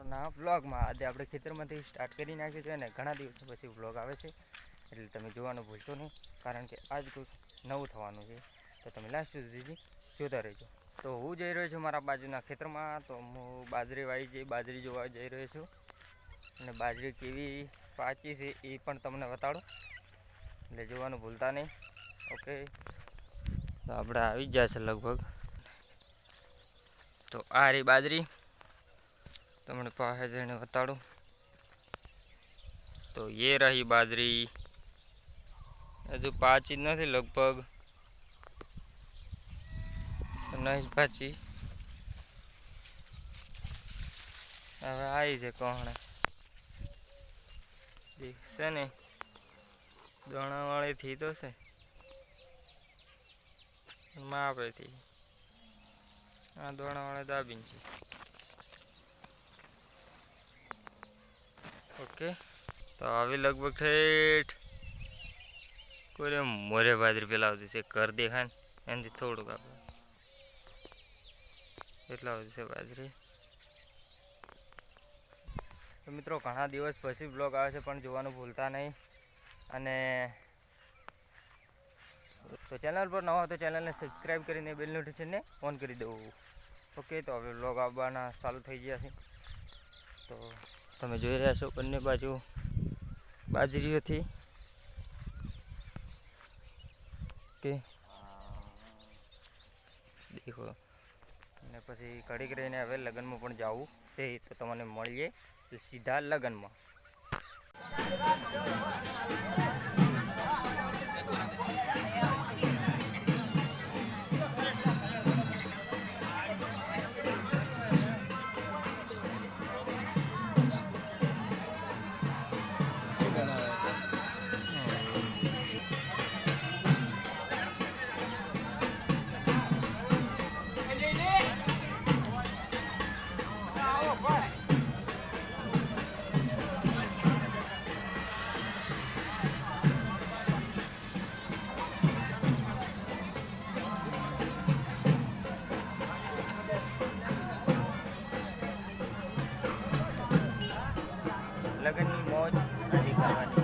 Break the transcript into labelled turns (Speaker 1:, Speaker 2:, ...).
Speaker 1: તમારું નામ વ્લોગમાં આજે આપણે ખેતરમાંથી સ્ટાર્ટ કરી નાખ્યું છે અને ઘણા દિવસો પછી વ્લોગ આવે છે. એટલે તમે જોવાનું ભૂલશો નહીં, કારણ કે આજ કંઈક નવું થવાનું છે. તો તમે લાસ્ટ સુધી જોતા રહેજો. તો હું જઈ રહ્યો છું મારા બાજુના ખેતરમાં, તો હું બાજરી વાવી જઈ બાજરી જોવા જઈ રહ્યો છું. અને બાજરી કેવી પાચી છે એ પણ તમને બતાડો. એટલે જોવાનું ભૂલતા નહીં. ઓકે તો આપણે આવી જ જશે લગભગ. તો આ રહી બાજરી. તમને પાસે જઈને બતાડું. તો એ રહી બાજરી. હજુ પાચી જ નથી લગભગ. નહીં પાચી હવે આવી છે કહણે છે ને. દોણાવાળીથી તો છે. માપેથી. આ દોણાવાળા દાબીન છે. ઓકે. તો આવી લગભગ ઠેઠ કોઈ મોરે બાજરી પેલા આવતી છે. ઘર દેખાય ને, એનાથી થોડુંક આપણે. એટલા આવતી છે બાજરી તો મિત્રો, ઘણા દિવસ પછી બ્લોગ આવે છે, પણ જોવાનું ભૂલતા નહીં. અને તો ચેનલ પર નવા હોય તો ચેનલને સબસ્ક્રાઈબ કરીને બેલ નોટિફિકેશનને ઓન કરી દેવું. ઓકે, તો હવે બ્લોગ આવવાના ચાલુ થઈ ગયા છે. તો તમે જોઈ રહ્યા છો બંને બાજુ બાજરીઓથી. કે? દેખો. અને પછી ઘડીક રહીને હવે લગ્નમાં પણ જવું છે, તો તમને મળીએ સીધા લગ્નમાં. લગ્નની મોજ નથી કરવાની.